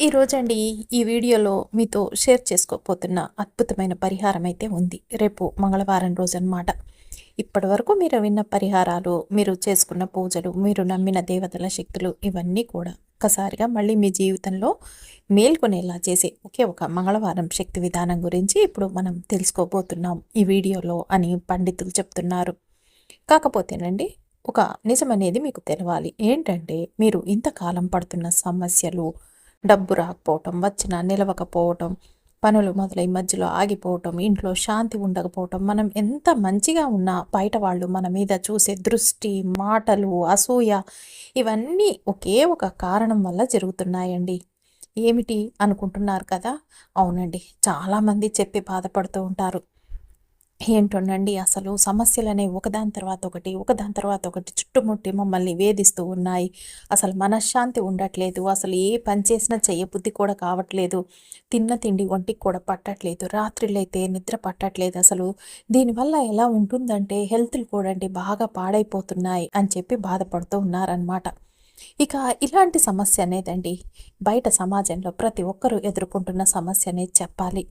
ఈరోజండి ఈ వీడియోలో మీతో షేర్ చేసుకోపోతున్న అద్భుతమైన పరిహారం అయితే ఉంది. రేపు మంగళవారం రోజు అనమాట ఇప్పటి వరకు మీరు విన్న పరిహారాలు మీరు చేసుకున్న పూజలు మీరు నమ్మిన దేవతల శక్తులు ఇవన్నీ కూడా ఒక్కసారిగా మళ్ళీ మీ జీవితంలో మేల్కొనేలా చేసే ఒకే ఒక మంగళవారం శక్తి విధానం గురించి ఇప్పుడు మనం తెలుసుకోబోతున్నాం ఈ వీడియోలో అని పండితులు చెప్తున్నారు. కాకపోతేనండి ఒక నిజం అనేది మీకు తెలవాలి. ఏంటంటే మీరు ఇంతకాలం పడుతున్న సమస్యలు డబ్బు రాకపోవటం వచ్చినా నిలవకపోవటం పనులు మొదలై మధ్యలో ఆగిపోవటం ఇంట్లో శాంతి ఉండకపోవటం మనం ఎంత మంచిగా ఉన్నా బయట వాళ్ళు మన మీద చూసే దృష్టి మాటలు అసూయ ఇవన్నీ ఒకే ఒక కారణం వల్ల జరుగుతున్నాయండి. ఏమిటి అనుకుంటున్నారు కదా? అవునండి చాలామంది చెప్పి బాధపడుతూ ఉంటారు. ఏంటోనండి అసలు సమస్యలనే ఒకదాని తర్వాత ఒకటి ఒకదాని తర్వాత ఒకటి చుట్టుముట్టి మమ్మల్ని వేధిస్తూ ఉన్నాయి. అసలు మనశ్శాంతి ఉండట్లేదు. అసలు ఏ పని చేసినా చేయబుద్ధి కూడా కావట్లేదు. తిన్న తిండి ఒంటికి కూడా పట్టట్లేదు. రాత్రిలైతే నిద్ర పట్టట్లేదు. అసలు దీనివల్ల ఎలా ఉంటుందంటే హెల్త్లు కూడా అండి బాగా పాడైపోతున్నాయి అని చెప్పి బాధపడుతూ ఉన్నారనమాట ఇక ఇలాంటి సమస్య అనేదండి బయట సమాజంలో ప్రతి ఒక్కరూ ఎదుర్కొంటున్న సమస్య అనేది చెప్పాలి.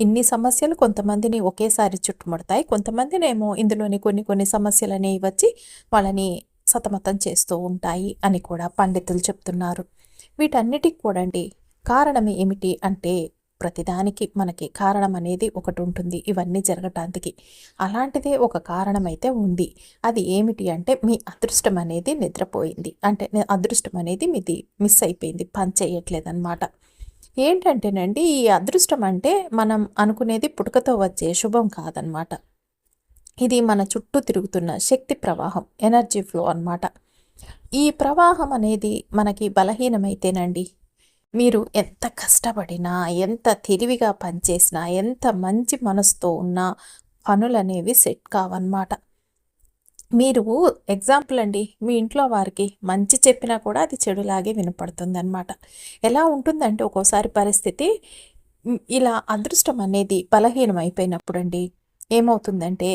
ఇన్ని సమస్యలు కొంతమందిని ఒకేసారి చుట్టుముడతాయి. కొంతమందినేమో ఇందులోని కొన్ని కొన్ని సమస్యలు అనేవి వచ్చి వాళ్ళని సతమతం చేస్తూ ఉంటాయి అని కూడా పండితులు చెప్తున్నారు. వీటన్నిటికి కూడా అండి కారణం ఏమిటి అంటే ప్రతిదానికి మనకి కారణం అనేది ఒకటి ఉంటుంది. ఇవన్నీ జరగటానికి అలాంటిదే ఒక కారణం అయితే ఉంది. అది ఏమిటి అంటే మీ అదృష్టం అనేది నిద్రపోయింది. అంటే అదృష్టం అనేది మీది మిస్ అయిపోయింది. పని చేయట్లేదన్నమాట. ఏంటంటేనండి ఈ అదృష్టం అంటే మనం అనుకునేది పుట్టుకతో వచ్చే శుభం కాదనమాట. ఇది మన చుట్టూ తిరుగుతున్న శక్తి ప్రవాహం ఎనర్జీ ఫ్లో అనమాట. ఈ ప్రవాహం అనేది మనకి బలహీనమైతేనండి మీరు ఎంత కష్టపడినా ఎంత తెలివిగా పనిచేసినా ఎంత మంచి మనసుతో ఉన్నా పనులనేవి సెట్ కావన్నమాట మీరు ఎగ్జాంపుల్ అండి మీ ఇంట్లో వారికి మంచి చెప్పినా కూడా అది చెడులాగే వినపడుతుంది అనమాట ఎలా ఉంటుందంటే ఒక్కోసారి పరిస్థితి ఇలా అదృష్టం అనేది బలహీనం అయిపోయినప్పుడు అండి ఏమవుతుందంటే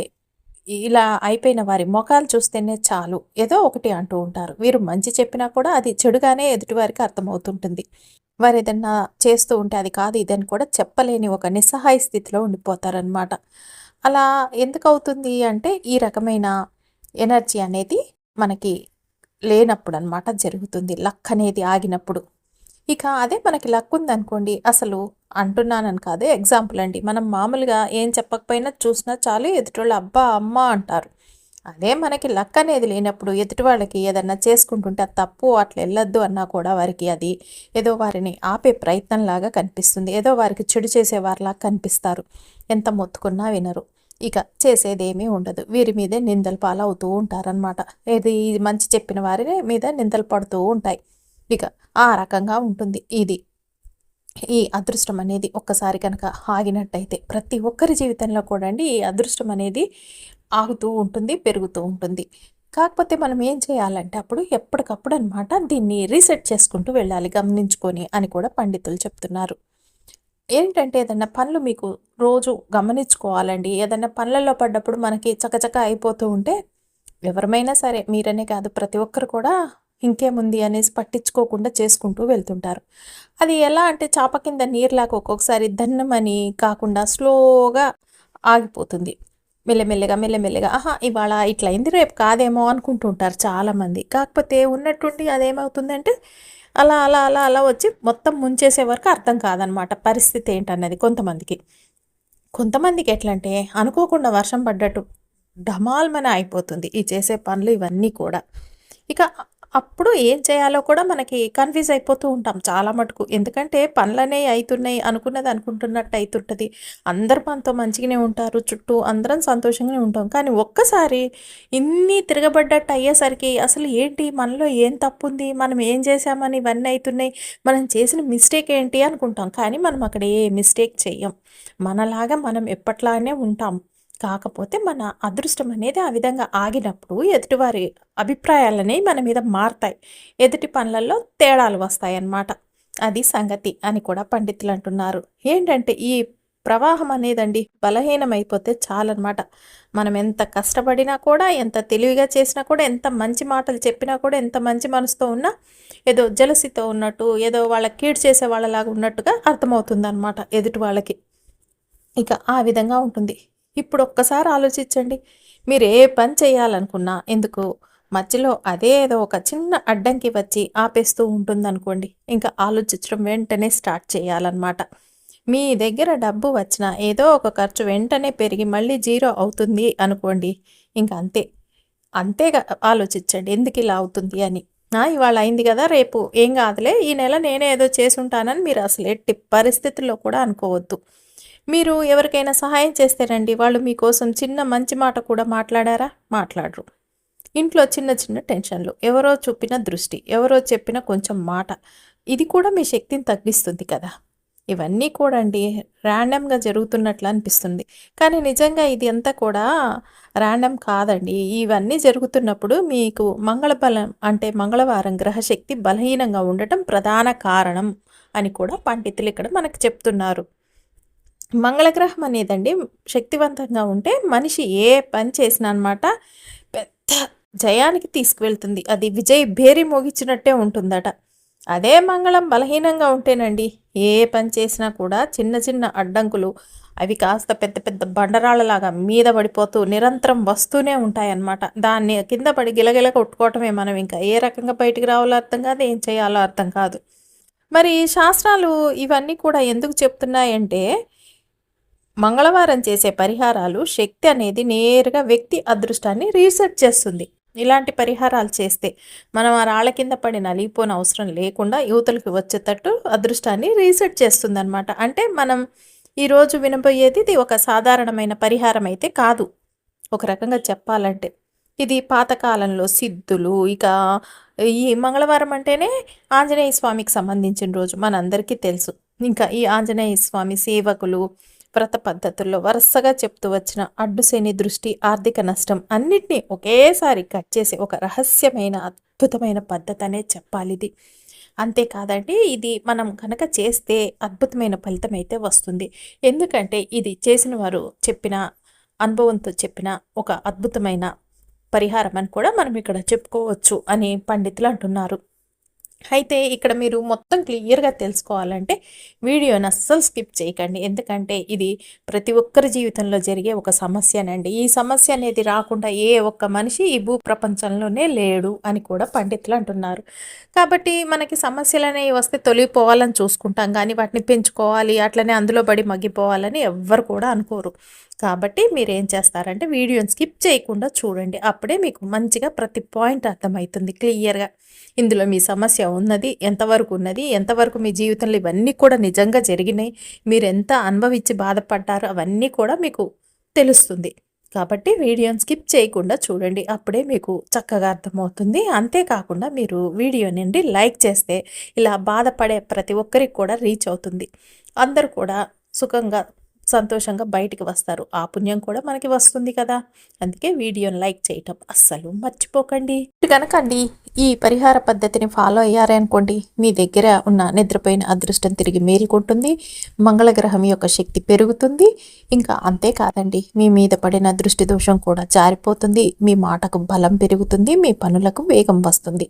ఇలా అయిపోయిన వారి ముఖాలు చూస్తేనే చాలు ఏదో ఒకటి అంటూ ఉంటారు. వీరు మంచి చెప్పినా కూడా అది చెడుగానే ఎదుటివారికి అర్థమవుతుంటుంది. వారు ఏదన్నా చేస్తూ ఉంటే అది కాదు ఇదని కూడా చెప్పలేని ఒక నిస్సహాయ స్థితిలో ఉండిపోతారనమాట అలా ఎందుకు అవుతుంది అంటే ఈ రకమైన ఎనర్జీ అనేది మనకి లేనప్పుడు అనమాట జరుగుతుంది. లక్ అనేది ఆగినప్పుడు. ఇక అదే మనకి లక్ ఉందనుకోండి అసలు అంటున్నానని కాదు. ఎగ్జాంపుల్ అండి మనం మామూలుగా ఏం చెప్పకపోయినా చూసినా చాలు ఎదుటివాళ్ళు అబ్బా అమ్మ అంటారు. అదే మనకి లక్ అనేది లేనప్పుడు ఎదుటి వాళ్ళకి ఏదన్నా చేసుకుంటుంటే తప్పు అట్లా వెళ్ళొద్దు అన్నా కూడా వారికి అది ఏదో వారిని ఆపే ప్రయత్నంలాగా కనిపిస్తుంది. ఏదో వారికి చెడు చేసేవారిలాగా కనిపిస్తారు. ఎంత మొత్తుకున్నా వినరు. ఇక చేసేదేమీ ఉండదు. వీరి మీదే నిందలు పాలవుతూ ఉంటారనమాట ఏది మంచి చెప్పిన వారి మీద నిందలు పడుతూ ఉంటాయి. ఇక ఆ రకంగా ఉంటుంది. ఇది ఈ అదృష్టం అనేది ఒక్కసారి కనుక ఆగినట్టయితే ప్రతి ఒక్కరి జీవితంలో కూడా అండి ఈ అదృష్టం అనేది ఆగుతూ ఉంటుంది పెరుగుతూ ఉంటుంది. కాకపోతే మనం ఏం చేయాలంటే అప్పుడు ఎప్పటికప్పుడు అనమాట దీన్ని రీసెట్ చేసుకుంటూ వెళ్ళాలి గమనించుకొని అని కూడా పండితులు చెప్తున్నారు. ఏంటంటే ఏదన్నా పనులు మీకు రోజు గమనించుకోవాలండి. ఏదన్నా పనులలో పడ్డప్పుడు మనకి చకచక అయిపోతూ ఉంటే ఎవరమైనా సరే మీరనే కాదు ప్రతి ఒక్కరు కూడా ఇంకేముంది అనేసి పట్టించుకోకుండా చేసుకుంటూ వెళ్తుంటారు. అది ఎలా అంటే చాప కింద నీరులాగా ఒక్కొక్కసారి దన్నమని కాకుండా స్లోగా ఆగిపోతుంది. మెల్లమెల్లగా మెల్లమెల్లగా ఆహా ఇవాళ ఇట్లా అయింది రేపు కాదేమో అనుకుంటుంటారు చాలామంది. కాకపోతే ఉన్నట్టుండి అదేమవుతుందంటే అలా అలా అలా అలా వచ్చి మొత్తం ముంచేసే వరకు అర్థం కాదనమాట పరిస్థితి ఏంటన్నది కొంతమందికి. కొంతమందికి ఎట్లా అంటే అనుకోకుండా వర్షం పడ్డట్టు డమాల్మన అయిపోతుంది ఈ చేసే పనులు ఇవన్నీ కూడా. ఇక అప్పుడు ఏం చేయాలో కూడా మనకి కన్ఫ్యూజ్ అయిపోతూ ఉంటాం చాలా మటుకు. ఎందుకంటే పనులనే అవుతున్నాయి అనుకున్నది అనుకుంటున్నట్టు అవుతుంటుంది అందరు మనతో మంచిగానే ఉంటారు చుట్టూ అందరం సంతోషంగానే ఉంటాం. కానీ ఒక్కసారి ఇన్ని తిరగబడ్డట్టు అయ్యేసరికి అసలు ఏంటి? మనలో ఏం తప్పు ఉంది మనం ఏం చేసామని ఇవన్నీ అవుతున్నాయి మనం చేసిన మిస్టేక్ ఏంటి అనుకుంటాం. కానీ మనం అక్కడ ఏ మిస్టేక్ చెయ్యం. మనలాగా మనం ఎప్పట్లానే ఉంటాం. కాకపోతే మన అదృష్టం అనేది ఆ విధంగా ఆగినప్పుడు ఎదుటివారి అభిప్రాయాలనే మన మీద మారుతాయి. ఎదుటి పనులలో తేడాలు వస్తాయి అన్నమాట అది సంగతి అని కూడా పండితులు అంటున్నారు. ఏంటంటే ఈ ప్రవాహం అనేదండి బలహీనమైపోతే చాలన్నమాట. మనం ఎంత కష్టపడినా కూడా ఎంత తెలివిగా చేసినా కూడా ఎంత మంచి మాటలు చెప్పినా కూడా ఎంత మంచి మనసుతో ఉన్నా ఏదో జలసితో ఉన్నట్టు ఏదో వాళ్ళ కీడ్ చేసే వాళ్ళలాగా ఉన్నట్టుగా అర్థమవుతుంది అనమాట ఎదుటి వాళ్ళకి. ఇక ఆ విధంగా ఉంటుంది. ఇప్పుడు ఒక్కసారి ఆలోచించండి. మీరు ఏ పని చేయాలనుకున్నా ఎందుకు మధ్యలో అదే ఏదో ఒక చిన్న అడ్డంకి వచ్చి ఆపేస్తూ ఉంటుందనుకోండి. ఇంకా ఆలోచించడం వెంటనే స్టార్ట్ చేయాలన్నమాట. మీ దగ్గర డబ్బు వచ్చినా ఏదో ఒక ఖర్చు వెంటనే పెరిగి మళ్ళీ జీరో అవుతుంది అనుకోండి. ఇంకా అంతే. అంతేగా ఆలోచించండి. ఎందుకు ఇలా అవుతుంది అని. నా ఇవాళ అయింది కదా రేపు. ఏం కాదులే. ఈ నెల నేనే ఏదో చేసుంటానని మీరు అసలు ఎట్టి పరిస్థితుల్లో కూడా అనుకోవద్దు. మీరు ఎవరికైనా సహాయం చేస్తారండి వాళ్ళు మీకోసం చిన్న మంచి మాట కూడా మాట్లాడారా? మాట్లాడరు. ఇంట్లో చిన్న చిన్న టెన్షన్లు. ఎవరో చూపిన దృష్టి ఎవరో చెప్పిన కొంచెం మాట. ఇది కూడా మీ శక్తిని తగ్గిస్తుంది కదా. ఇవన్నీ కూడా అండి ర్యాండమ్గా జరుగుతున్నట్లు అనిపిస్తుంది. కానీ నిజంగా ఇది అంతా కూడా ర్యాండమ్ కాదండి. ఇవన్నీ జరుగుతున్నప్పుడు మీకు మంగళబలం అంటే మంగళవారం గ్రహశక్తి బలహీనంగా ఉండటం ప్రధాన కారణం అని కూడా పండితులు ఇక్కడ మనకు చెప్తున్నారు. మంగళగ్రహం అనేదండి శక్తివంతంగా ఉంటే మనిషి ఏ పని చేసినా అనమాట పెద్ద జయానికి తీసుకువెళ్తుంది. అది విజయ్ భేరి మోగించినట్టే ఉంటుందట. అదే మంగళం బలహీనంగా ఉంటేనండి ఏ పని చేసినా కూడా చిన్న చిన్న అడ్డంకులు అవి కాస్త పెద్ద పెద్ద బండరాళ్ళలాగా మీద పడిపోతూ నిరంతరం వస్తూనే ఉంటాయన్నమాట. దాన్ని కింద పడి గిలగిల కొట్టుకోవటమే మనం ఇంకా ఏ రకంగా బయటికి రావాలో అర్థం కాదు ఏం చేయాలో అర్థం కాదు. మరి శాస్త్రాలు ఇవన్నీ కూడా ఎందుకు చెప్తున్నాయంటే మంగళవారం చేసే పరిహారాలు శక్తి అనేది నేరుగా వ్యక్తి అదృష్టాన్ని రీసెట్ చేస్తుంది. ఇలాంటి పరిహారాలు చేస్తే మనం ఆ రాళ్ళ కింద పడి నలిగిపోని అవసరం లేకుండా యువతలకు వచ్చేటట్టు అదృష్టాన్ని రీసెట్ చేస్తుందన్నమాట. అంటే మనం ఈరోజు వినబోయేది ఇది ఒక సాధారణమైన పరిహారం అయితే కాదు. ఒక రకంగా చెప్పాలంటే ఇది పాతకాలంలో సిద్ధులు ఇక ఈ మంగళవారం అంటేనే ఆంజనేయ స్వామికి సంబంధించిన రోజు మనందరికీ తెలుసు. ఇంకా ఈ ఆంజనేయ స్వామి సేవకులు వ్రత పద్ధతుల్లో వరుసగా చెప్తూ వచ్చిన అడ్డుసేని దృష్టి ఆర్థిక నష్టం అన్నిటినీ ఒకేసారి కట్ చేసే ఒక రహస్యమైన అద్భుతమైన పద్ధతి అనే చెప్పాలి ఇది అంతేకాదండి ఇది మనం కనుక చేస్తే అద్భుతమైన ఫలితం అయితే వస్తుంది. ఎందుకంటే ఇది చేసిన వారు చెప్పిన అనుభవంతో చెప్పిన ఒక అద్భుతమైన పరిహారం అని కూడా మనం ఇక్కడ చెప్పుకోవచ్చు అని పండితులు అంటున్నారు. అయితే ఇక్కడ మీరు మొత్తం క్లియర్గా తెలుసుకోవాలంటే వీడియోని అస్సలు స్కిప్ చేయకండి. ఎందుకంటే ఇది ప్రతి ఒక్కరి జీవితంలో జరిగే ఒక సమస్యనండి. ఈ సమస్య అనేది రాకుండా ఏ ఒక్క మనిషి ఈ భూ ప్రపంచంలోనే లేడు అని కూడా పండితులు అంటున్నారు. కాబట్టి మనకి సమస్యలు అనేవి వస్తే తొలిగిపోవాలని చూసుకుంటాం. కానీ వాటిని పెంచుకోవాలి అట్లనే అందులో పడి మగ్గిపోవాలని ఎవ్వరు కూడా అనుకోరు. కాబట్టి మీరు ఏం చేస్తారంటే వీడియోని స్కిప్ చేయకుండా చూడండి. అప్పుడే మీకు మంచిగా ప్రతి పాయింట్ అర్థమవుతుంది క్లియర్గా. ఇందులో మీ సమస్య ఉన్నది ఎంతవరకు ఉన్నది ఎంతవరకు మీ జీవితంలో ఇవన్నీ కూడా నిజంగా జరిగినాయి మీరు ఎంత అనుభవించి బాధపడ్డారో అవన్నీ కూడా మీకు తెలుస్తుంది. కాబట్టి వీడియోని స్కిప్ చేయకుండా చూడండి అప్పుడే మీకు చక్కగా అర్థమవుతుంది. అంతేకాకుండా మీరు వీడియో నుండి లైక్ చేస్తే ఇలా బాధపడే ప్రతి ఒక్కరికి కూడా రీచ్ అవుతుంది. అందరూ కూడా సుఖంగా సంతోషంగా బయటికి వస్తారు. ఆ పుణ్యం కూడా మనకి వస్తుంది కదా. అందుకే వీడియోని లైక్ చేయటం అస్సలు మర్చిపోకండి. కనుకండి ఈ పరిహార పద్ధతిని ఫాలో అయ్యారనుకోండి మీ దగ్గర ఉన్న నిద్రపోయిన అదృష్టం తిరిగి మేలుకుంటుంది. మంగళగ్రహం యొక్క శక్తి పెరుగుతుంది. ఇంకా అంతేకాదండి మీ మీద పడిన దృష్టి దోషం కూడా జారిపోతుంది. మీ మాటకు బలం పెరుగుతుంది. మీ పనులకు వేగం వస్తుంది.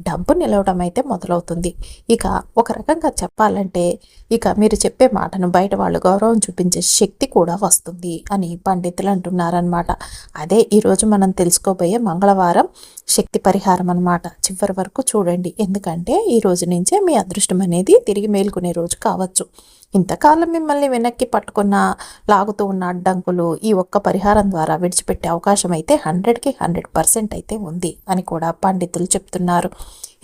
డబ్బు నిలవడం అయితే మొదలవుతుంది. ఇక ఒక రకంగా చెప్పాలంటే ఇక మీరు చెప్పే మాటను బయట వాళ్ళు గౌరవం చూపించే శక్తి కూడా వస్తుంది అని పండితులు అంటున్నారనమాట అదే ఈరోజు మనం తెలుసుకోబోయే మంగళవారం శక్తి పరిహారం అనమాట చివరి వరకు చూడండి. ఎందుకంటే ఈ రోజు నుంచే మీ అదృష్టం అనేది తిరిగి మేలుకునే రోజు కావచ్చు. ఇంతకాలం మిమ్మల్ని వెనక్కి పట్టుకున్న లాగుతూ ఉన్న అడ్డంకులు ఈ ఒక్క పరిహారం ద్వారా విడిచిపెట్టే అవకాశం అయితే హండ్రెడ్కి హండ్రెడ్ పర్సెంట్ అయితే ఉంది అని కూడా పండితులు చెప్తున్నారు.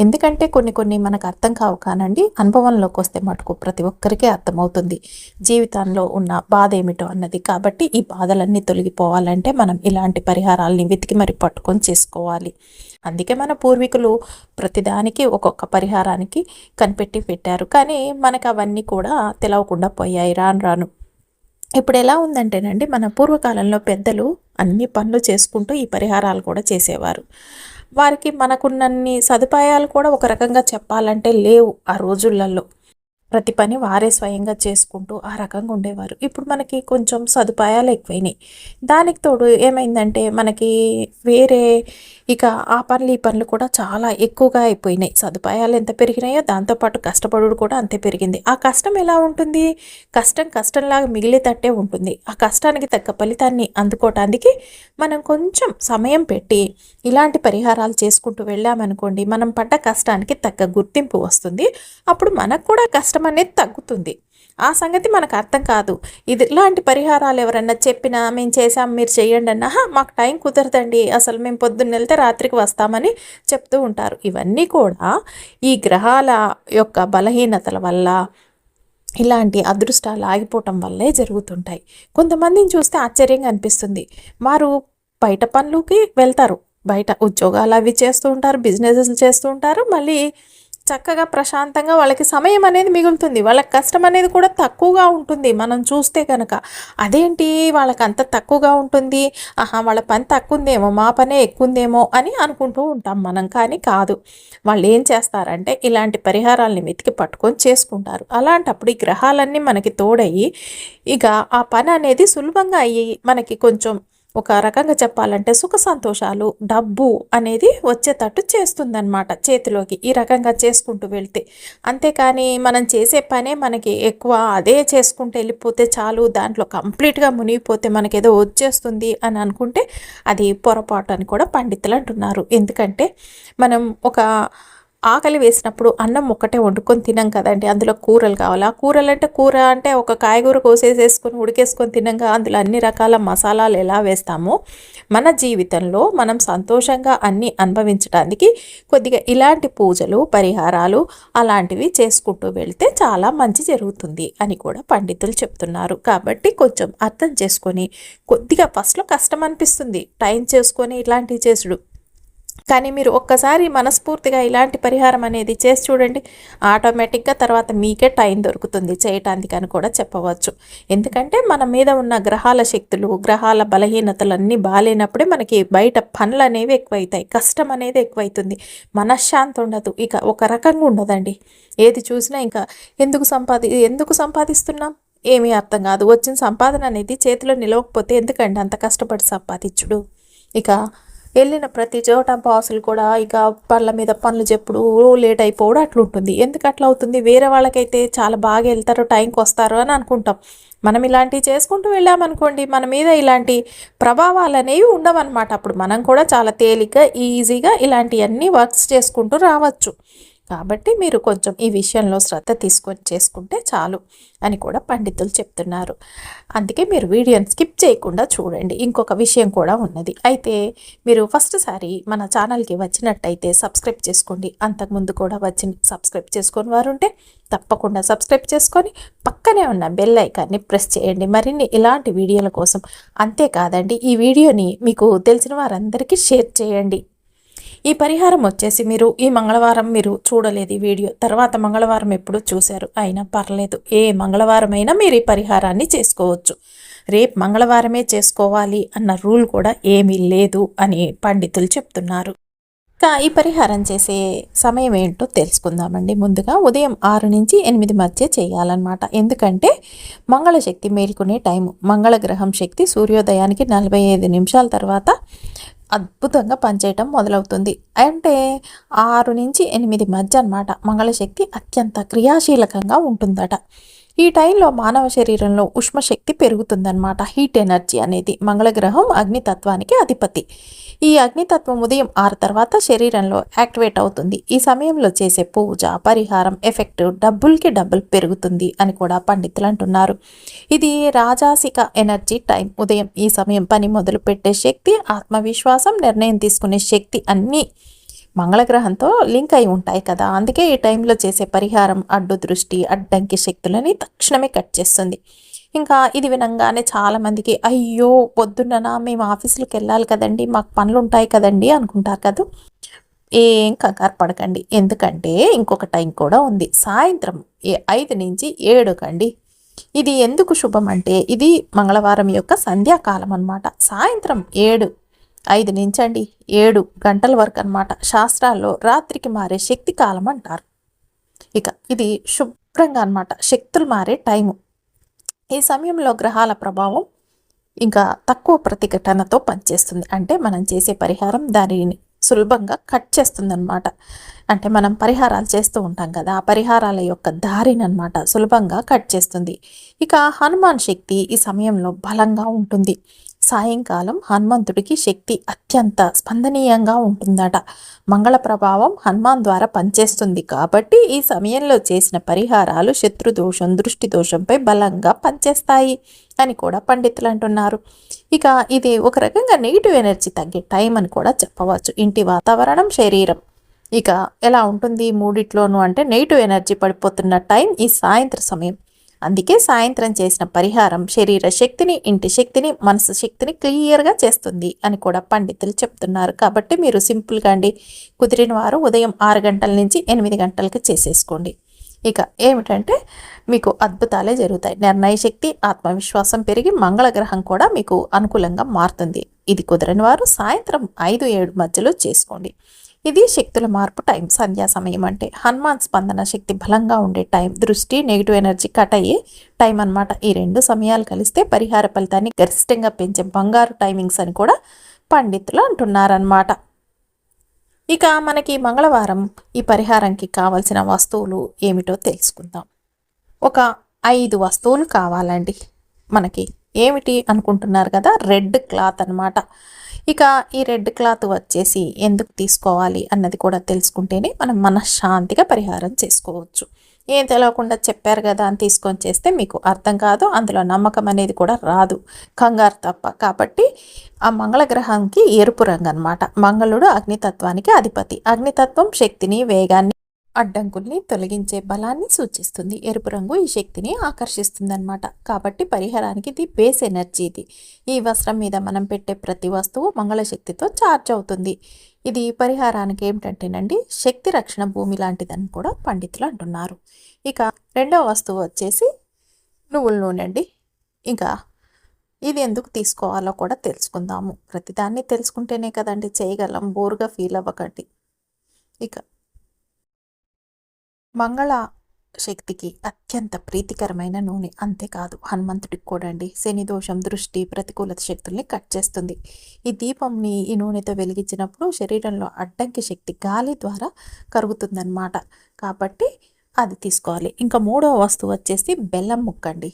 ఎందుకంటే కొన్ని కొన్ని మనకు అర్థం కావు కానండి అనుభవంలోకి వస్తే మటుకు ప్రతి ఒక్కరికి అర్థమవుతుంది. జీవితంలో ఉన్న బాధ ఏమిటో అన్నది. కాబట్టి ఈ బాధలన్నీ తొలగిపోవాలంటే మనం ఇలాంటి పరిహారాలని వెతికి మరి పట్టుకొని చేసుకోవాలి. అందుకే మన పూర్వీకులు ప్రతిదానికి ఒక్కొక్క పరిహారానికి కనిపెట్టి పెట్టారు. కానీ మనకు అవన్నీ కూడా తెలవకుండా పోయాయి. రాను రాను. ఇప్పుడు ఎలా ఉందంటేనండి మన పూర్వకాలంలో పెద్దలు అన్ని పనులు చేసుకుంటూ ఈ పరిహారాలు కూడా చేసేవారు. వారికి మనకున్నన్ని సదుపాయాలు కూడా ఒక రకంగా చెప్పాలంటే లేవు ఆ రోజులలో. ప్రతి పని వారే స్వయంగా చేసుకుంటూ ఆ రకంగా ఉండేవారు. ఇప్పుడు మనకి కొంచెం సదుపాయాలు ఎక్కువైనాయి. దానికి తోడు ఏమైందంటే మనకి వేరే ఇక ఆ పనులు ఈ పనులు కూడా చాలా ఎక్కువగా అయిపోయినాయి. సదుపాయాలు ఎంత పెరిగినాయో దాంతోపాటు కష్టపడుడు కూడా అంతే పెరిగింది. ఆ కష్టం ఎలా ఉంటుంది? కష్టం కష్టంలాగా మిగిలేటట్టే ఉంటుంది. ఆ కష్టానికి తగ్గ ఫలితాన్ని అందుకోవటానికి మనం కొంచెం సమయం పెట్టి ఇలాంటి పరిహారాలు చేసుకుంటూ వెళ్ళామనుకోండి మనం పడ్డ కష్టానికి తగ్గ గుర్తింపు వస్తుంది. అప్పుడు మనకు కూడా కష్టం అనేది తగ్గుతుంది. ఆ సంగతి మనకు అర్థం కాదు. ఇది ఇలాంటి పరిహారాలు ఎవరన్నా చెప్పినా మేము చేసాం మీరు చేయండి అన్నా మాకు టైం కుదరదండి. అసలు మేము పొద్దున్న వెళ్తే రాత్రికి వస్తామని చెప్తూ ఉంటారు. ఇవన్నీ కూడా ఈ గ్రహాల యొక్క బలహీనతల వల్ల ఇలాంటి అదృష్టాలు ఆగిపోవటం వల్లే జరుగుతుంటాయి. కొంతమందిని చూస్తే ఆశ్చర్యంగా అనిపిస్తుంది. వారు బయట పనులకి వెళ్తారు. బయట ఉద్యోగాలు అవి చేస్తూ ఉంటారు బిజినెస్ చేస్తూ ఉంటారు. మళ్ళీ చక్కగా ప్రశాంతంగా వాళ్ళకి సమయం అనేది మిగులుతుంది. వాళ్ళకి కష్టం అనేది కూడా తక్కువగా ఉంటుంది. మనం చూస్తే కనుక అదేంటి? వాళ్ళకి అంత తక్కువగా ఉంటుంది. ఆహా వాళ్ళ పని తక్కువ ఉందేమో మా పనే ఎక్కువ ఉందేమో అని అనుకుంటూ ఉంటాం మనం. కానీ కాదు. వాళ్ళు ఏం చేస్తారంటే ఇలాంటి పరిహారాలని వెతికి పట్టుకొని చేసుకుంటారు. అలాంటప్పుడు ఈ గ్రహాలన్నీ మనకి తోడయ్యి ఇక ఆ పని అనేది సులభంగా అయ్యి మనకి కొంచెం ఒక రకంగా చెప్పాలంటే సుఖ సంతోషాలు డబ్బు అనేది వచ్చేటట్టు చేస్తుందన్నమాట చేతిలోకి ఈ రకంగా చేసుకుంటూ వెళ్తే. అంతేకాని మనం చేసే పనే మనకి ఎక్కువ అదే చేసుకుంటూ వెళ్ళిపోతే చాలు దాంట్లో కంప్లీట్గా మునిగిపోతే మనకి ఏదో వచ్చేస్తుంది అని అనుకుంటే అది పొరపాటు అని కూడా పండితులు అంటున్నారు. ఎందుకంటే మనం ఒక ఆకలి వేసినప్పుడు అన్నం ఒక్కటే వండుకొని తినాం కదండి. అందులో కూరలు కావాలి? ఆ కూరలు అంటే కూర అంటే ఒక కాయగూర కోసేసేసుకొని ఉడికేసుకొని తినంగా అందులో అన్ని రకాల మసాలాలు ఎలా వేస్తామో మన జీవితంలో మనం సంతోషంగా అన్ని అనుభవించడానికి కొద్దిగా ఇలాంటి పూజలు పరిహారాలు అలాంటివి చేసుకుంటూ వెళ్తే చాలా మంచి జరుగుతుంది అని కూడా పండితులు చెప్తున్నారు. కాబట్టి కొంచెం అర్థం చేసుకొని కొద్దిగా ఫస్ట్లో కష్టం అనిపిస్తుంది. టైం చేసుకొని ఇలాంటివి చేసుడు. కానీ మీరు ఒక్కసారి మనస్ఫూర్తిగా ఇలాంటి పరిహారం అనేది చేసి చూడండి. ఆటోమేటిక్గా తర్వాత మీకే టైం దొరుకుతుంది చేయటానికి అని కూడా చెప్పవచ్చు. ఎందుకంటే మన మీద ఉన్న గ్రహాల శక్తులు గ్రహాల బలహీనతలన్నీ బాగాలేనప్పుడే మనకి బయట పనులు అనేవి ఎక్కువైతాయి. కష్టం అనేది ఎక్కువైతుంది. మనశ్శాంతి ఉండదు. ఇక ఒక రకంగా ఉండదండి. ఏది చూసినా ఇంకా ఎందుకు సంపాది ఎందుకు సంపాదిస్తున్నాం? ఏమీ అర్థం కాదు. వచ్చిన సంపాదన అనేది చేతిలో నిలవకపోతే ఎందుకండి అంత కష్టపడి సంపాదించుడు? ఇక వెళ్ళిన ప్రతి చోట బాసులు కూడా ఇక పళ్ళ మీద పనులు చెప్పుడు లేట్ అయిపోవడం అట్లుంటుంది ఎందుకు అట్లా అవుతుంది? వేరే వాళ్ళకైతే చాలా బాగా వెళ్తారు టైంకి వస్తారు అని అనుకుంటాం. మనం ఇలాంటివి చేసుకుంటూ వెళ్ళామనుకోండి మన మీద ఇలాంటి ప్రభావాలు అనేవి ఉండవన్నమాట. అప్పుడు మనం కూడా చాలా తేలిక ఈజీగా ఇలాంటివన్నీ వర్క్స్ చేసుకుంటూ రావచ్చు. కాబట్టి మీరు కొంచెం ఈ విషయంలో శ్రద్ధ తీసుకొని చేసుకుంటే చాలు అని కూడా పండితులు చెప్తున్నారు. అందుకే మీరు వీడియోని స్కిప్ చేయకుండా చూడండి. ఇంకొక విషయం కూడా ఉన్నది. అయితే మీరు ఫస్ట్ సారి మన ఛానల్కి వచ్చినట్టయితే సబ్స్క్రైబ్ చేసుకోండి. అంతకుముందు కూడా వచ్చి సబ్స్క్రైబ్ చేసుకొని వారు ఉంటే తప్పకుండా సబ్స్క్రైబ్ చేసుకొని పక్కనే ఉన్న బెల్ ఐకాన్ని ప్రెస్ చేయండి. మరిన్ని ఇలాంటి వీడియోల కోసం అంతేకాదండి. ఈ వీడియోని మీకు తెలిసిన వారందరికీ షేర్ చేయండి. ఈ పరిహారం వచ్చేసి మీరు ఈ మంగళవారం మీరు చూడలేదు వీడియో. తర్వాత మంగళవారం ఎప్పుడు చూశారు? అయినా పర్లేదు. ఏ మంగళవారం అయినా మీరు ఈ పరిహారాన్ని చేసుకోవచ్చు. రేపు మంగళవారమే చేసుకోవాలి అన్న రూల్ కూడా ఏమీ లేదు అని పండితులు చెప్తున్నారు. ఇంకా ఈ పరిహారం చేసే సమయం ఏంటో తెలుసుకుందామండి. ముందుగా ఉదయం ఆరు నుంచి ఎనిమిది మధ్య చేయాలన్నమాట. ఎందుకంటే మంగళశక్తి మేల్కొనే టైము. మంగళగ్రహం శక్తి సూర్యోదయానికి నలభై ఐదు నిమిషాల తర్వాత అద్భుతంగా పనిచేయటం మొదలవుతుంది. అంటే ఆరు నుంచి ఎనిమిది మధ్య అనమాట మంగళశక్తి అత్యంత క్రియాశీలకంగా ఉంటుందట. ఈ టైంలో మానవ శరీరంలో ఉష్మశక్తి పెరుగుతుందన్నమాట. హీట్ ఎనర్జీ అనేది మంగళగ్రహం అగ్నితత్వానికి అధిపతి. ఈ అగ్నితత్వం ఉదయం ఆరు తర్వాత శరీరంలో యాక్టివేట్ అవుతుంది. ఈ సమయంలో చేసే పూజ పరిహారం ఎఫెక్ట్ డబ్బులకి డబ్బులు పెరుగుతుంది అని కూడా పండితులు అంటున్నారు. ఇది రాజాసిక ఎనర్జీ టైం. ఉదయం ఈ సమయం పని మొదలు పెట్టే శక్తి ఆత్మవిశ్వాసం నిర్ణయం తీసుకునే శక్తి అన్నీ మంగళగ్రహంతో లింక్ అయి ఉంటాయి కదా. అందుకే ఈ టైంలో చేసే పరిహారం అడ్డు దృష్టి అడ్డంకి శక్తులని తక్షణమే కట్ చేస్తుంది. ఇంకా ఇది వినంగానే చాలామందికి అయ్యో పొద్దున్న మేము ఆఫీసులకు వెళ్ళాలి కదండి మాకు పనులు ఉంటాయి కదండి అనుకుంటారు కదా. ఏం కంగారు పడకండి. ఎందుకంటే ఇంకొక టైం కూడా ఉంది. సాయంత్రం ఐదు నుంచి ఏడు కండి ఇది ఎందుకు శుభం అంటే ఇది మంగళవారం యొక్క సంధ్యాకాలం అనమాట సాయంత్రం ఏడు ఐదు నుంచి అండి ఏడు గంటల వరకు అనమాట శాస్త్రాల్లో రాత్రికి మారే శక్తి కాలం అంటారు. ఇక ఇది శుభ్రంగా అనమాట శక్తులు మారే టైము. ఈ సమయంలో గ్రహాల ప్రభావం ఇంకా తక్కువ ప్రతిఘటనతో పనిచేస్తుంది. అంటే మనం చేసే పరిహారం దానిని సులభంగా కట్ చేస్తుందన్నమాట. అంటే మనం పరిహారాలు చేస్తూ ఉంటాం కదా ఆ పరిహారాల యొక్క దారిని అనమాట సులభంగా కట్ చేస్తుంది. ఇక హనుమాన్ శక్తి ఈ సమయంలో బలంగా ఉంటుంది. సాయంకాలం హనుమంతుడికి శక్తి అత్యంత స్పందనీయంగా ఉంటుందట. మంగళ ప్రభావం హనుమాన్ ద్వారా పనిచేస్తుంది కాబట్టి ఈ సమయంలో చేసిన పరిహారాలు శత్రు దోషం దృష్టి దోషంపై బలంగా పనిచేస్తాయి అని కూడా పండితులు అంటున్నారు. ఇక ఇది ఒక రకంగా నెగిటివ్ ఎనర్జీ తగ్గే టైం అని కూడా చెప్పవచ్చు. ఇంటి వాతావరణం శరీరం. ఇక ఎలా ఉంటుంది మూడిట్లోనూ అంటే నెగిటివ్ ఎనర్జీ పడిపోతున్న టైం ఈ సాయంత్ర సమయం. అందుకే సాయంత్రం చేసిన పరిహారం శరీర శక్తిని ఇంటి శక్తిని మనసు శక్తిని క్లియర్గా చేస్తుంది అని కూడా పండితులు చెప్తున్నారు. కాబట్టి మీరు సింపుల్గా అండి కుదిరిన వారు ఉదయం ఆరు గంటల నుంచి ఎనిమిది గంటలకు చేసేసుకోండి. ఇక ఏమిటంటే మీకు అద్భుతాలే జరుగుతాయి. నిర్ణయ శక్తి ఆత్మవిశ్వాసం పెరిగి మంగళగ్రహం కూడా మీకు అనుకూలంగా మారుతుంది. ఇది కుదరని వారు సాయంత్రం ఐదు ఏడు మధ్యలో చేసుకోండి. ఇది శక్తుల మార్పు టైం సంధ్యా సమయం అంటే హనుమాన్ స్పందన శక్తి బలంగా ఉండే టైం దృష్టి నెగిటివ్ ఎనర్జీ కట్ అయ్యే టైం అనమాట ఈ రెండు సమయాలు కలిస్తే పరిహార ఫలితాన్ని గరిష్టంగా పెంచే బంగారు టైమింగ్స్ అని కూడా పండితులు అంటున్నారనమాట ఇక మనకి మంగళవారం ఈ పరిహారంకి కావలసిన వస్తువులు ఏమిటో తెలుసుకుందాం. ఒక ఐదు వస్తువులు కావాలండి. మనకి ఏమిటి అనుకుంటున్నారు కదా? రెడ్ క్లాత్ అనమాట ఇక ఈ రెడ్ క్లాత్ వచ్చేసి ఎందుకు తీసుకోవాలి అన్నది కూడా తెలుసుకుంటేనే మనం మనశ్శాంతిగా పరిహారం చేసుకోవచ్చు. ఏం తెలియకుండా చెప్పారు కదా అని తీసుకొని చేస్తే మీకు అర్థం కాదు అందులో నమ్మకం అనేది కూడా రాదు. కంగారు తప్ప. కాబట్టి ఆ మంగళగ్రహానికి ఎరుపు రంగు అనమాట మంగళుడు అగ్నితత్వానికి అధిపతి. అగ్నితత్వం శక్తిని వేగాన్ని అడ్డంకుల్ని తొలగించే బలాన్ని సూచిస్తుంది. ఎరుపు రంగు ఈ శక్తిని ఆకర్షిస్తుంది అనమాట కాబట్టి పరిహారానికి ఇది బేస్ ఎనర్జీ ఇది. ఈ వస్త్రం మీద మనం పెట్టే ప్రతి వస్తువు మంగళశక్తితో ఛార్జ్ అవుతుంది. ఇది పరిహారానికి ఏమిటంటేనండి శక్తి రక్షణ భూమి లాంటిదని కూడా పండితులు అంటున్నారు. ఇక రెండవ వస్తువు వచ్చేసి నువ్వుల నూనె అండి. ఇంకా ఇది ఎందుకు తీసుకోవాలో కూడా తెలుసుకుందాము. ప్రతిదాన్ని తెలుసుకుంటేనే కదండి చేయగలం. బోరుగా ఫీల్ అవ్వకండి. ఇక మంగళ శక్తికి అత్యంత ప్రీతికరమైన నూనె అంతేకాదు హనుమంతుడికి కూడా అండి శని దోషం దృష్టి ప్రతికూలత శక్తుల్ని కట్ చేస్తుంది. ఈ దీపంని ఈ నూనెతో వెలిగించినప్పుడు శరీరంలో అడ్డంకి శక్తి గాలి ద్వారా కరుగుతుందన్నమాట. కాబట్టి అది తీసుకోవాలి. ఇంకా మూడవ వస్తువు వచ్చేసి బెల్లం ముక్క అండి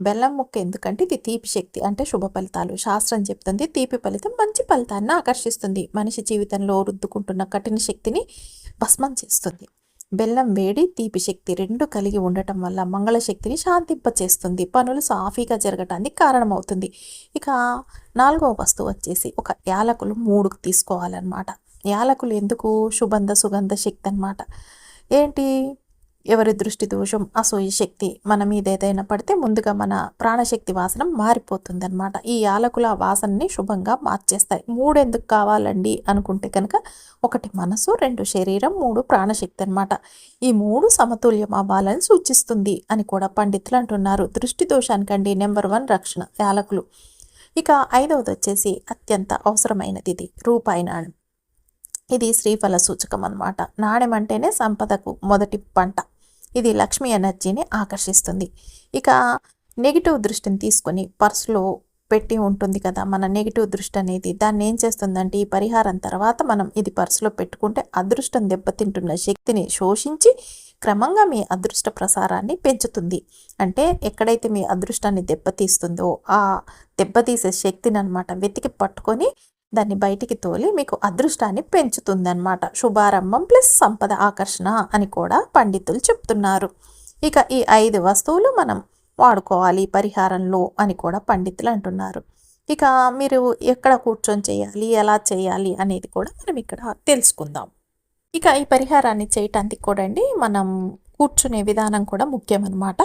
బెల్లం ముక్క ఎందుకంటే ఇది తీపి శక్తి అంటే శుభ ఫలితాలు. శాస్త్రం చెప్తుంది తీపి ఫలితం మంచి ఫలితాన్ని ఆకర్షిస్తుంది. మనిషి జీవితంలో రుద్దుకుంటున్న కఠిన శక్తిని భస్మం చేస్తుంది. బెల్లం వేడి తీపి శక్తి రెండు కలిగి ఉండటం వల్ల మంగళశక్తిని శాంతింపచేస్తుంది. పనులు సాఫీగా జరగటానికి కారణమవుతుంది. ఇక నాలుగవ వస్తువు వచ్చేసి ఒక యాలకులు మూడుకు తీసుకోవాలన్నమాట. యాలకులు ఎందుకు? సుగంధ సుగంధ శక్తి అనమాట ఏంటి? ఎవరి దృష్టి దోషం అసూయ శక్తి మన మీద ఏదైనా పడితే ముందుగా మన ప్రాణశక్తి వాసన మారిపోతుంది అనమాట ఈ యాలకుల వాసనని శుభంగా మార్చేస్తాయి. మూడు ఎందుకు కావాలండి అనుకుంటే కనుక ఒకటి మనసు రెండు శరీరం మూడు ప్రాణశక్తి అనమాట ఈ మూడు సమతుల్యం అవ్వాలని సూచిస్తుంది అని కూడా పండితులు అంటున్నారు. దృష్టి దోషానికండి నెంబర్ వన్ రక్షణ యాలకులు. ఇక ఐదవది వచ్చేసి అత్యంత అవసరమైనది ఇది రూపాయి నాణ్యం ఇది శ్రీఫల సూచకం అనమాట నాణ్యం అంటేనే సంపదకు మొదటి పంట. ఇది లక్ష్మి ఎనర్జీని ఆకర్షిస్తుంది. ఇక నెగిటివ్ దృష్టిని తీసుకొని పర్సులో పెట్టి ఉంటుంది కదా మన నెగిటివ్ దృష్టి అనేది దాన్ని ఏం చేస్తుందంటే ఈ పరిహారం తర్వాత మనం ఇది పర్సులో పెట్టుకుంటే అదృష్టం దెబ్బతింటున్న శక్తిని శోషించి క్రమంగా మీ అదృష్ట ప్రసారాన్ని పెంచుతుంది. అంటే ఎక్కడైతే మీ అదృష్టాన్ని దెబ్బతీస్తుందో ఆ దెబ్బతీసే శక్తిని అనమాట వెతికి పట్టుకొని దాన్ని బయటికి తోలి మీకు అదృష్టాన్ని పెంచుతుందన్నమాట. శుభారంభం ప్లస్ సంపద ఆకర్షణ అని కూడా పండితులు చెప్తున్నారు. ఇక ఈ ఐదు వస్తువులు మనం వాడుకోవాలి పరిహారంలో అని కూడా పండితులు అంటున్నారు. ఇక మీరు ఎక్కడ కూర్చొని చేయాలి ఎలా చేయాలి అనేది కూడా మనం ఇక్కడ తెలుసుకుందాం. ఇక ఈ పరిహారాన్ని చేయటానికి కూడా అండి మనం కూర్చునే విధానం కూడా ముఖ్యం అనమాట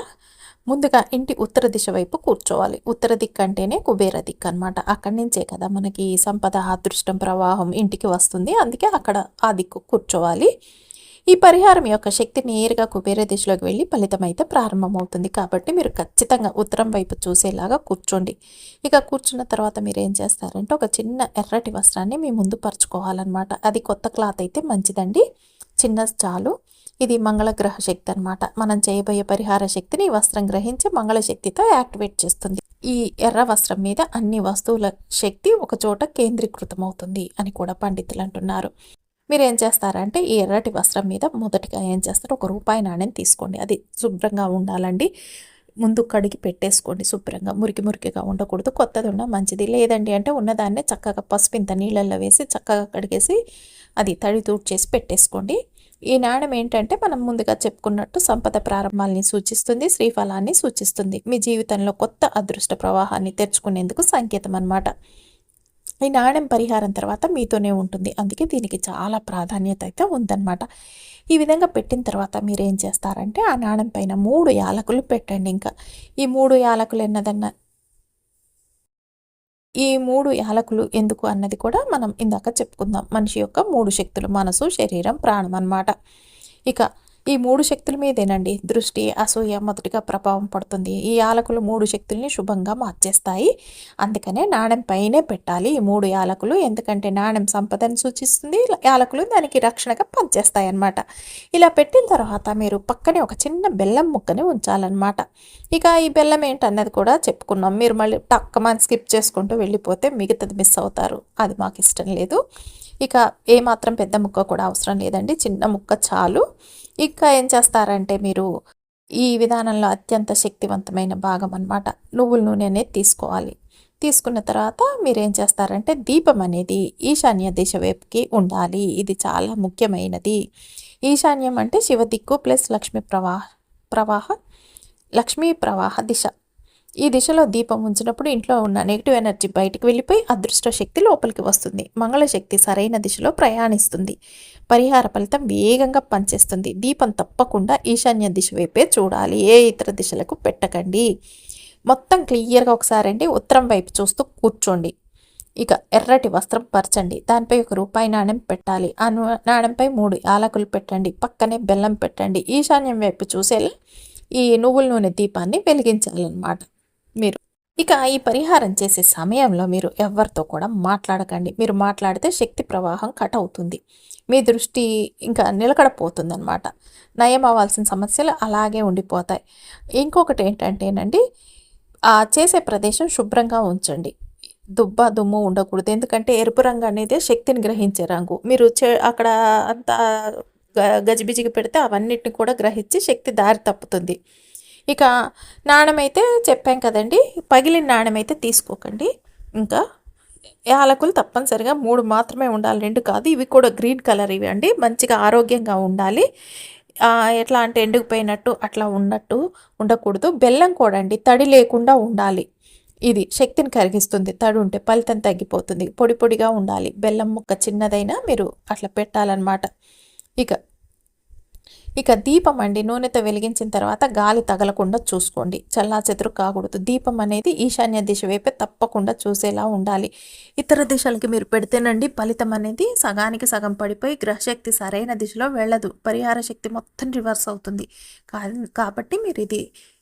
ముందుగా ఇంటి ఉత్తర దిశ వైపు కూర్చోవాలి. ఉత్తర దిక్కు అంటేనే కుబేర దిక్కు అనమాట అక్కడి నుంచే కదా మనకి సంపద అదృష్టం ప్రవాహం ఇంటికి వస్తుంది. అందుకే అక్కడ ఆ దిక్కు కూర్చోవాలి. ఈ పరిహారం యొక్క శక్తి నేరుగా కుబేర దిశలోకి వెళ్ళి ఫలితం అయితే ప్రారంభమవుతుంది. కాబట్టి మీరు ఖచ్చితంగా ఉత్తరం వైపు చూసేలాగా కూర్చోండి. ఇక కూర్చున్న తర్వాత మీరు ఏం చేస్తారంటే ఒక చిన్న ఎర్రటి వస్త్రాన్ని మీ ముందు పరుచుకోవాలన్నమాట. అది కొత్త క్లాత్ అయితే మంచిదండి. చిన్న చాలు. ఇది మంగళగ్రహ శక్తి అన్నమాట. మనం చేయబోయే పరిహార శక్తిని వస్త్రం గ్రహించి మంగళ శక్తితో యాక్టివేట్ చేస్తుంది. ఈ ఎర్ర వస్త్రం మీద అన్ని వస్తువుల శక్తి ఒకచోట కేంద్రీకృతమవుతుంది కేంద్రీకృతం అవుతుంది అని కూడా పండితులు అంటున్నారు. మీరు ఏం చేస్తారంటే ఈ ఎర్రటి వస్త్రం మీద మొదటిగా ఏం చేస్తారు? ఒక రూపాయి నాణ్యం తీసుకోండి. అది శుభ్రంగా ఉండాలండి. ముందు కడిగి పెట్టేసుకోండి శుభ్రంగా. మురికి మురికిగా ఉండకూడదు. కొత్తది ఉన్న మంచిది. లేదండి అంటే ఉన్నదాన్నే చక్కగా పసుపు ఇంత నీళ్ళల్లో వేసి చక్కగా కడిగేసి అది తడి చేసి పెట్టేసుకోండి. ఈ నాణ్యం ఏంటంటే మనం ముందుగా చెప్పుకున్నట్టు సంపద ప్రారంభాల్ని సూచిస్తుంది శ్రీఫలాన్ని సూచిస్తుంది. మీ జీవితంలో కొత్త అదృష్ట ప్రవాహాన్ని తెరుచుకునేందుకు సంకేతం అనమాట ఈ నాణ్యం పరిహారం తర్వాత మీతోనే ఉంటుంది. అందుకే దీనికి చాలా ప్రాధాన్యత అయితే ఉందన్నమాట. ఈ విధంగా పెట్టిన తర్వాత మీరు ఏం చేస్తారంటే ఆ నాణ్యం పైన మూడు యాలకులు పెట్టండి ఇంకా. ఈ మూడు యాలకులు ఎన్నదన్న ఈ మూడు యాలకులు ఎందుకు అన్నది కూడా మనం ఇందాక చెప్పుకుందాం. మనిషి యొక్క మూడు శక్తులు మనసు శరీరం ప్రాణం అన్నమాట. ఇక ఈ మూడు శక్తుల మీదేనండి. దృష్టి అసూయ మొదటిగా ప్రభావం పడుతుంది. ఈ యాలకులు మూడు శక్తుల్ని శుభంగా మార్చేస్తాయి. అందుకనే నాణెం పైనే పెట్టాలి ఈ మూడు యాలకులు. ఎందుకంటే నాణెం సంపదను సూచిస్తుంది. యాలకులు దానికి రక్షణగా పనిచేస్తాయి అన్నమాట ఇలా పెట్టిన తర్వాత మీరు పక్కనే ఒక చిన్న బెల్లం ముక్కని ఉంచాలన్నమాట. ఇక ఈ బెల్లం ఏంటన్నది కూడా చెప్పుకున్నాం. మీరు మళ్ళీ టక్కమని స్కిప్ చేసుకుంటూ వెళ్ళిపోతే మిగతాది మిస్ అవుతారు. అది మాకు ఇష్టం లేదు. ఇక ఏమాత్రం పెద్ద ముక్క కూడా అవసరం లేదండి. చిన్న ముక్క చాలు. ఇంకా ఏం చేస్తారంటే మీరు ఈ విధానంలో అత్యంత శక్తివంతమైన భాగం అనమాట నువ్వుల నూనె అనేది తీసుకోవాలి. తీసుకున్న తర్వాత మీరు ఏం చేస్తారంటే దీపం అనేది ఈశాన్య దిశ వైపుకి ఉండాలి. ఇది చాలా ముఖ్యమైనది. ఈశాన్యం అంటే శివ దిక్కు ప్లస్ లక్ష్మీ ప్రవాహ ప్రవాహ లక్ష్మీ ప్రవాహ దిశ. ఈ దిశలో దీపం ఉంచినప్పుడు ఇంట్లో ఉన్న నెగిటివ్ ఎనర్జీ బయటికి వెళ్ళిపోయి అదృష్ట శక్తి లోపలికి వస్తుంది. మంగళశక్తి సరైన దిశలో ప్రయాణిస్తుంది. పరిహార ఫలితం వేగంగా పనిచేస్తుంది. దీపం తప్పకుండా ఈశాన్య దిశ వైపే చూడాలి. ఏ ఇతర దిశలకు పెట్టకండి. మొత్తం క్లియర్గా ఒకసారి అండి ఉత్తరం వైపు చూస్తూ కూర్చోండి. ఇక ఎర్రటి వస్త్రం పరచండి. దానిపై ఒక రూపాయి నాణ్యం పెట్టాలి. ఆ నాణ్యంపై మూడు యాలకులు పెట్టండి. పక్కనే బెల్లం పెట్టండి. ఈశాన్యం వైపు చూసేలా ఈ నువ్వుల నూనె దీపాన్ని వెలిగించాలన్నమాట. మీరు ఇక ఈ పరిహారం చేసే సమయంలో మీరు ఎవరితో కూడా మాట్లాడకండి. మీరు మాట్లాడితే శక్తి ప్రవాహం కట్ అవుతుంది. మీ దృష్టి ఇంకా నిలకడపోతుందనమాట నయం అవ్వాల్సిన సమస్యలు అలాగే ఉండిపోతాయి. ఇంకొకటి ఏంటంటేనండి ఆ చేసే ప్రదేశం శుభ్రంగా ఉంచండి. దుబ్బ దుమ్ము ఉండకూడదు. ఎందుకంటే ఎరుపు రంగు అనేది శక్తిని గ్రహించే రంగు. మీరు చె అక్కడ అంతా గజిబిజికి పెడితే అవన్నిటిని కూడా గ్రహించి శక్తి దారి తప్పుతుంది. ఇక నాణమైతే చెప్పాం కదండి. పగిలిన నాణ్యమైతే తీసుకోకండి. ఇంకా యాలకులు తప్పనిసరిగా మూడు మాత్రమే ఉండాలి. రెండు కాదు ఇవి కూడా గ్రీన్ కలర్ ఇవి అండి. మంచిగా ఆరోగ్యంగా ఉండాలి. ఎట్లా అంటే ఎండుకుపోయినట్టు అట్లా ఉన్నట్టు ఉండకూడదు. బెల్లం కూడా అండి తడి లేకుండా ఉండాలి. ఇది శక్తిని కరిగిస్తుంది. తడి ఉంటే ఫలితం తగ్గిపోతుంది. పొడి పొడిగా ఉండాలి. బెల్లం ముక్క చిన్నదైనా మీరు అట్లా పెట్టాలన్నమాట. ఇక ఇక దీపం అండి నూనెతో వెలిగించిన తర్వాత గాలి తగలకుండా చూసుకోండి. చల్లాచెదురు కాకూడదు. దీపం అనేది ఈశాన్య దిశ వైపే తప్పకుండా చూసేలా ఉండాలి. ఇతర దిశలకి మీరు పెడితేనండి ఫలితం అనేది సగానికి సగం పడిపోయి గ్రహశక్తి సరైన దిశలో వెళ్ళదు. పరిహార శక్తి మొత్తం రివర్స్ అవుతుంది. కాబట్టి మీరు ఇది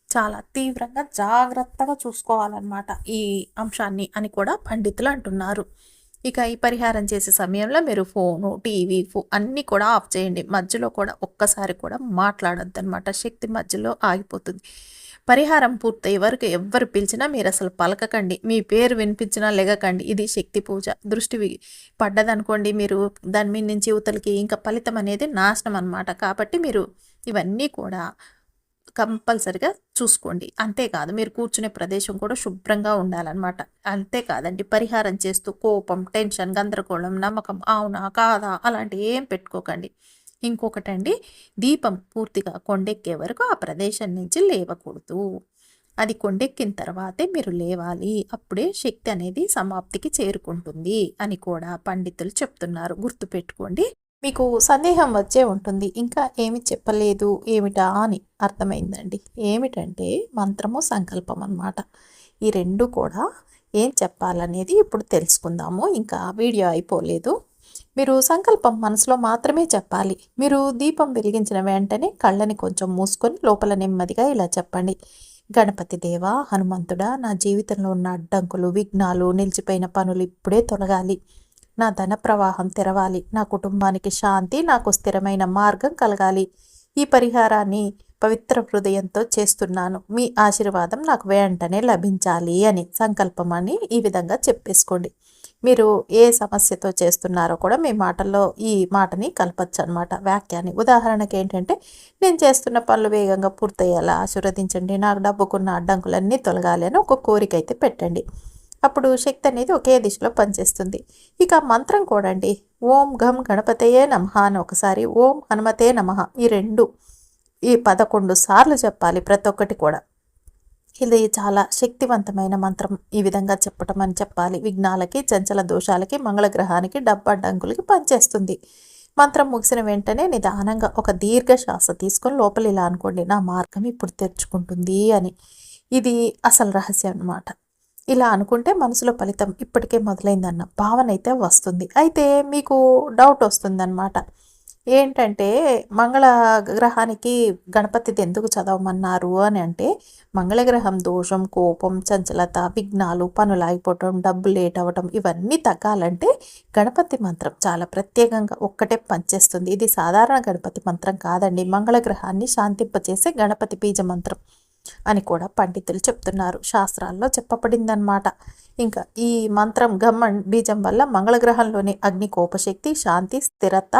చాలా తీవ్రంగా జాగ్రత్తగా చూసుకోవాలన్నమాట ఈ అంశాన్ని అని కూడా పండితులు అంటున్నారు. ఇక ఈ పరిహారం చేసే సమయంలో మీరు ఫోను టీవీ ఫో అన్నీ కూడా ఆఫ్ చేయండి. మధ్యలో కూడా ఒక్కసారి కూడా మాట్లాడద్దు అనమాట శక్తి మధ్యలో ఆగిపోతుంది. పరిహారం పూర్తయ్యే వరకు ఎవ్వరు పిలిచినా మీరు అసలు పలకకండి. మీ పేరు వినిపించినా లెగకండి. ఇది శక్తి పూజ. దృష్టి పడ్డదనుకోండి మీరు దాని మీద నుంచి యువతలకి ఇంకా ఫలితం అనేది నాశనం అనమాట కాబట్టి మీరు ఇవన్నీ కూడా కంపల్సరిగా చూసుకోండి. అంతేకాదు మీరు కూర్చునే ప్రదేశం కూడా శుభ్రంగా ఉండాలన్నమాట. అంతేకాదండి పరిహారం చేస్తూ కోపం టెన్షన్ గందరగోళం నమ్మకం అవునా కాదా అలాంటి ఏం పెట్టుకోకండి. ఇంకొకటండి దీపం పూర్తిగా కొండెక్కే వరకు ఆ ప్రదేశం నుంచి లేవకూడదు. అది కొండెక్కిన తర్వాతే మీరు లేవాలి. అప్పుడే శక్తి అనేది సమాప్తికి చేరుకుంటుంది అని కూడా పండితులు చెప్తున్నారు. గుర్తుపెట్టుకోండి మీకు సందేహం వచ్చే ఉంటుంది. ఇంకా ఏమి చెప్పలేదు. ఏమిటా అని అర్థమైందండి. ఏమిటంటే మంత్రము సంకల్పం అన్నమాట. ఈ రెండు కూడా ఏం చెప్పాలనేది ఇప్పుడు తెలుసుకుందాము. ఇంకా వీడియో అయిపోలేదు. మీరు సంకల్పం మనసులో మాత్రమే చెప్పాలి. మీరు దీపం వెలిగించిన వెంటనే కళ్ళని కొంచెం మూసుకొని లోపల నెమ్మదిగా ఇలా చెప్పండి. గణపతి దేవ హనుమంతుడా నా జీవితంలో ఉన్న అడ్డంకులు విఘ్నాలు నిలిచిపోయిన పనులు ఇప్పుడే తొలగాలి. నా ధన ప్రవాహం తెరవాలి. నా కుటుంబానికి శాంతి నాకు స్థిరమైన మార్గం కలగాలి. ఈ పరిహారాన్ని పవిత్ర హృదయంతో చేస్తున్నాను. మీ ఆశీర్వాదం నాకు వెంటనే లభించాలి అని సంకల్పం అని ఈ విధంగా చెప్పేసుకోండి. మీరు ఏ సమస్యతో చేస్తున్నారో కూడా మీ మాటల్లో ఈ మాటని కలపచ్చు అనమాట వాక్యాన్ని ఉదాహరణకి ఏంటంటే నేను చేస్తున్న పనులు వేగంగా పూర్తయ్యేలా ఆశీర్వదించండి. నాకు డబ్బుకున్న అడ్డంకులన్నీ తొలగాలి అని ఒక కోరిక అయితే పెట్టండి. అప్పుడు శక్తి అనేది ఒకే దిశలో పనిచేస్తుంది. ఇక మంత్రం కూడా అండి. ఓం ఘం గణపతయే నమః అని ఒకసారి ఓం హనుమతే నమః ఈ రెండు ఈ పదకొండు సార్లు చెప్పాలి ప్రతి ఒక్కటి కూడా. ఇది చాలా శక్తివంతమైన మంత్రం ఈ విధంగా చెప్పటం అని చెప్పాలి. విఘ్నాలకి చంచల దోషాలకి మంగళగ్రహానికి డబ్బడ్డంకులకి పనిచేస్తుంది. మంత్రం ముగిసిన వెంటనే నిదానంగా ఒక దీర్ఘ శ్వాస తీసుకొని లోపల ఇలా అనుకోండి నా మార్గం ఇప్పుడు తెరుచుకుంటుంది అని. ఇది అసలు రహస్యం అన్నమాట. ఇలా అనుకుంటే మనసులో ఫలితం ఇప్పటికే మొదలైందన్న భావన అయితే వస్తుంది. అయితే మీకు డౌట్ వస్తుందన్నమాట. ఏంటంటే మంగళ గ్రహానికి గణపతిది ఎందుకు చదవమన్నారు అని అంటే మంగళగ్రహం దోషం కోపం చంచలత విఘ్నాలు పనులు ఆగిపోవటం డబ్బు లేట్ అవ్వటం ఇవన్నీ తగ్గాలంటే గణపతి మంత్రం చాలా ప్రత్యేకంగా ఒక్కటే పనిచేస్తుంది. ఇది సాధారణ గణపతి మంత్రం కాదండి. మంగళగ్రహాన్ని శాంతింపచేసే గణపతి బీజ మంత్రం. అని కూడా పండితులు చెప్తున్నారు. శాస్త్రాల్లో చెప్పబడిందనమాట ఇంకా ఈ మంత్రం గమ్మన్ బీజం వల్ల మంగళగ్రహంలోని అగ్ని కోపశక్తి శాంతి స్థిరత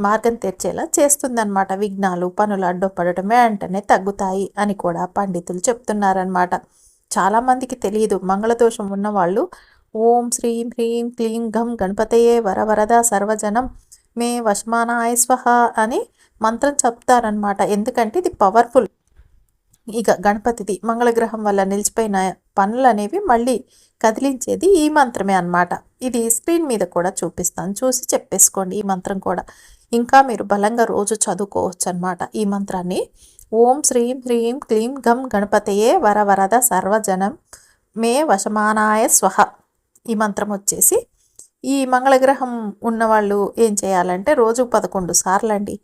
మార్గం తెరిచేలా చేస్తుందన్నమాట. విఘ్నాలు పనులు అడ్డపడటం వెంటనే తగ్గుతాయి అని కూడా పండితులు చెప్తున్నారనమాట చాలామందికి తెలియదు. మంగళదోషం ఉన్నవాళ్ళు ఓం శ్రీం హ్రీం క్లీం గం గణపతయే వరవరద సర్వజనం మే వశమానాయ స్వహ అని మంత్రం చెప్తారనమాట ఎందుకంటే ఇది పవర్ఫుల్. ఇక గణపతిది మంగళగ్రహం వల్ల నిలిచిపోయిన పనులు అనేవి మళ్ళీ కదిలించేది ఈ మంత్రమే అనమాట ఇది స్క్రీన్ మీద కూడా చూపిస్తాను. చూసి చెప్పేసుకోండి ఈ మంత్రం కూడా. ఇంకా మీరు బలంగా రోజు చదువుకోవచ్చు అనమాట ఈ మంత్రాన్ని. ఓం శ్రీం హ్రీం క్లీం గం గణపతయే వరవరద సర్వజనం మే వశమానాయ స్వహ ఈ మంత్రం వచ్చేసి ఈ మంగళగ్రహం ఉన్నవాళ్ళు ఏం చేయాలంటే రోజు పదకొండు సార్లు అండి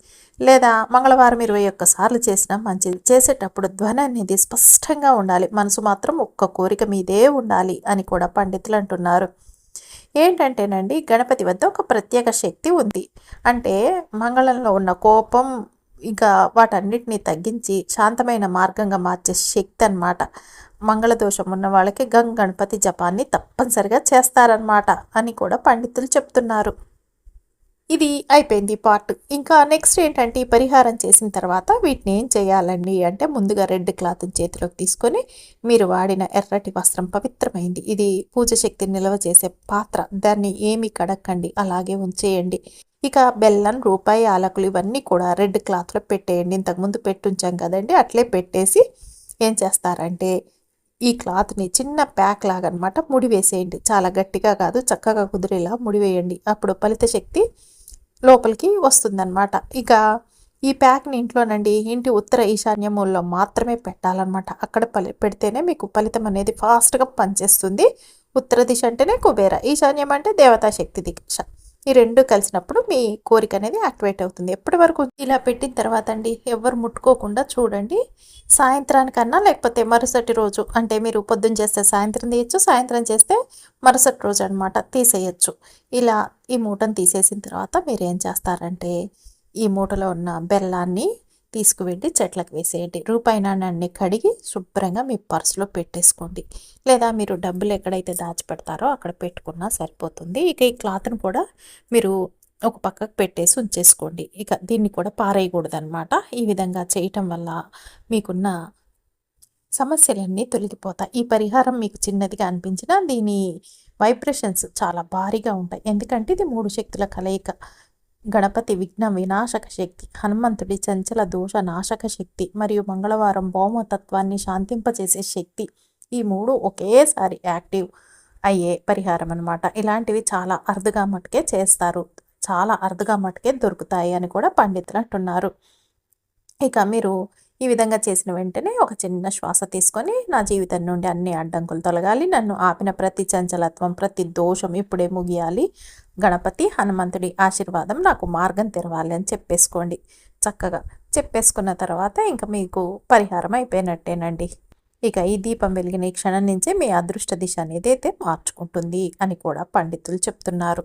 లేదా మంగళవారం ఇరవై ఒక్క సార్లు చేసినా మంచిది. చేసేటప్పుడు ధ్వని అనేది స్పష్టంగా ఉండాలి. మనసు మాత్రం ఒక్క కోరిక మీదే ఉండాలి అని కూడా పండితులు అంటున్నారు. ఏంటంటేనండి గణపతి వద్ద ఒక ప్రత్యేక శక్తి ఉంది. అంటే మంగళంలో ఉన్న కోపం ఇంకా వాటన్నిటిని తగ్గించి శాంతమైన మార్గంగా మార్చే శక్తి అనమాట మంగళదోషం ఉన్న వాళ్ళకి గంగ గణపతి జపాన్ని తప్పనిసరిగా చేస్తారనమాట అని కూడా పండితులు చెప్తున్నారు. ఇది అయిపోయింది పార్ట్. ఇంకా నెక్స్ట్ ఏంటంటే ఈ పరిహారం చేసిన తర్వాత వీటిని ఏం చేయాలండి అంటే ముందుగా రెడ్ క్లాత్ చేతిలోకి తీసుకొని మీరు వాడిన ఎర్రటి వస్త్రం పవిత్రమైంది. ఇది పూజ శక్తిని నిల్వ చేసే పాత్ర. దాన్ని ఏమి కడక్కండి. అలాగే ఉంచేయండి. ఇక బెల్లం రూపాయి ఆలకులు ఇవన్నీ కూడా రెడ్ క్లాత్లో పెట్టేయండి. ఇంతకుముందు పెట్టుంచాం కదండి అట్లే పెట్టేసి ఏం చేస్తారంటే ఈ క్లాత్ని చిన్న ప్యాక్ లాగా అనమాట ముడి వేసేయండి. చాలా గట్టిగా కాదు చక్కగా కుదిరేలా ముడివేయండి అప్పుడు ఫలిత శక్తి లోపలికి వస్తుందన్నమాట ఇక ఈ ప్యాక్ని ఇంట్లోనండి ఇంటి ఉత్తర ఈశాన్య మూలలో మాత్రమే పెట్టాలన్నమాట అక్కడ పలి పెడితేనే మీకు ఫలితం అనేది ఫాస్ట్గా పనిచేస్తుంది. ఉత్తర దిశ అంటేనే కుబేర ఈశాన్యం అంటే దేవతా శక్తి దిశ ఈ రెండు కలిసినప్పుడు మీ కోరిక అనేది యాక్టివేట్ అవుతుంది. ఎప్పటి వరకు ఇలా పెట్టిన తర్వాత అండి ఎవరు ముట్టుకోకుండా చూడండి. సాయంత్రానికన్నా లేకపోతే మరుసటి రోజు అంటే మీరు పొద్దున్న చేస్తే సాయంత్రం తీయచ్చు సాయంత్రం చేస్తే మరుసటి రోజు అనమాట తీసేయచ్చు. ఇలా ఈ మూటను తీసేసిన తర్వాత మీరు ఏం చేస్తారంటే ఈ మూటలో ఉన్న బెల్లాన్ని తీసుకువెళ్ళి చెట్లకు వేసేయండి. రూపాయి నాణ్యాన్ని కడిగి శుభ్రంగా మీ పర్సులో పెట్టేసుకోండి. లేదా మీరు డబ్బులు ఎక్కడైతే దాచిపెడతారో అక్కడ పెట్టుకున్నా సరిపోతుంది. ఇక ఈ క్లాత్ను కూడా మీరు ఒక పక్కకు పెట్టేసి ఉంచేసుకోండి. ఇక దీన్ని కూడా పారేయకూడదనమాట ఈ విధంగా చేయటం వల్ల మీకున్న సమస్యలన్నీ తొలగిపోతాయి. ఈ పరిహారం మీకు చిన్నదిగా అనిపించినా దీని వైబ్రేషన్స్ చాలా భారీగా ఉంటాయి. ఎందుకంటే ఇది మూడు శక్తుల కలయిక. గణపతి విఘ్న వినాశక శక్తి హనుమంతుడి చంచల దోష నాశక శక్తి మరియు మంగళవారం భౌమతత్వాన్ని శాంతింపచేసే శక్తి ఈ మూడు ఒకేసారి యాక్టివ్ అయ్యే పరిహారం అనమాట ఇలాంటివి చాలా అరుదుగా మటుకే చేస్తారు. చాలా అరుదుగా మటుకే దొరుకుతాయి అని కూడా పండితులు అంటున్నారు. ఇక మీరు ఈ విధంగా చేసిన వెంటనే ఒక చిన్న శ్వాస తీసుకొని నా జీవితం నుండి అన్ని అడ్డంకులు తొలగాలి. నన్ను ఆపిన ప్రతి చంచలత్వం ప్రతి దోషం ఇప్పుడే ముగియాలి. గణపతి హనుమంతుడి ఆశీర్వాదం నాకు మార్గం తెరవాలి అని చెప్పేసుకోండి. చక్కగా చెప్పేసుకున్న తర్వాత ఇంకా మీకు పరిహారం అయిపోయినట్టేనండి. ఇక ఈ దీపం వెలిగిన ఈ క్షణం నుంచే మీ అదృష్ట దిశ అనేది అయితే మార్చుకుంటుంది అని కూడా పండితులు చెప్తున్నారు.